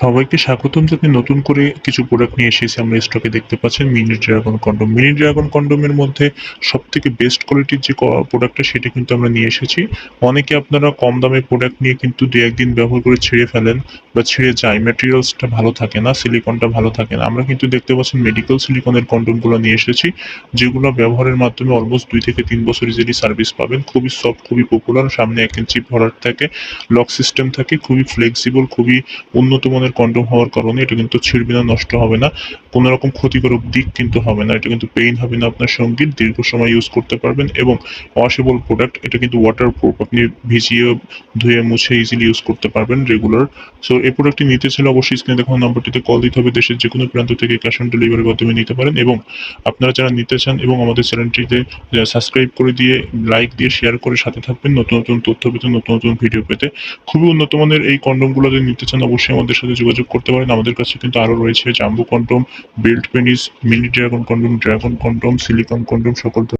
সবাইকে স্বাগতম। যাতে নতুন করে কিছু প্রোডাক্ট নিয়ে এসেছি, আমরা স্টকে দেখতে পাচ্ছেন mini dragon condom mini dragon কন্ডোমের মধ্যে সব থেকে বেস্ট কোয়ালিটির যে প্রোডাক্টটা সেটা কিন্তু আমরা নিয়ে এসেছি। অনেকে আপনারা কম দামে প্রোডাক্ট নিয়ে কিন্তু দু একদিন ব্যবহার করে ছিঁড়ে ফেলেন বা ছিঁড়ে যায়। ম্যাটেরিয়ালসটা ভালো থাকে না সিলিকনটা ভালো থাকে না। আমরা কিন্তু দেখতে পাচ্ছেন মেডিকেল সিলিকনের কন্ডোমগুলো নিয়ে এসেছি, যেগুলো ব্যবহারের মাধ্যমে অলমোস্ট দুই থেকে তিন বছর ইজিলি সার্ভিস পাবেন, খুবই সফট খুবই পপুলার সামনে এক ইঞ্চি ভরাট থাকে লক সিস্টেম থাকে, খুবই ফ্লেক্সিবল খুবই উন্নত মানের কন্ডম হওয়ার কারণে এটা কিন্তু ছিঁড়বে না, নষ্ট হবে না। কোনো রকম ক্ষতিকারক দিক কিন্তু হবে না। এটা কিন্তু পেইন হবে না আপনার সংগীত দীর্ঘ সময় ইউজ করতে পারবেন এবং ওয়াশেবল প্রোডাক্ট এটা কিন্তু ওয়াটার প্রুফ আপনি ভিজিয়ে ধুয়ে মুছে ইজিলি ইউজ করতে পারবেন রেগুলার সো এই প্রোডাক্টটি নিতে চাইলে অবশ্যই স্ক্রিনে দেখানো নাম্বারটিতে কল দিতে হবে। দেশের যে কোনো প্রান্ত থেকে ক্যাশ অন ডেলিভারির মাধ্যমে নিতে পারেন এবং আপনারা যারা নিতে চান এবং আমাদের চ্যানেলটিতে সাবস্ক্রাইব করে দিয়ে লাইক দিয়ে শেয়ার করে সাথে থাকবেন নতুন নতুন তথ্য পেতে, নতুন নতুন ভিডিও পেতে। খুবই উন্নত মানের এই কন্ডমগুলো যদি নিতে চান, অবশ্যই আমাদের সাথে যোগাযোগ করতে পারেন। আমাদের কাছে কিন্তু আরও রয়েছে jumbo condom, belt penis, mini dragon condom dragon condom, silicon condom, সকল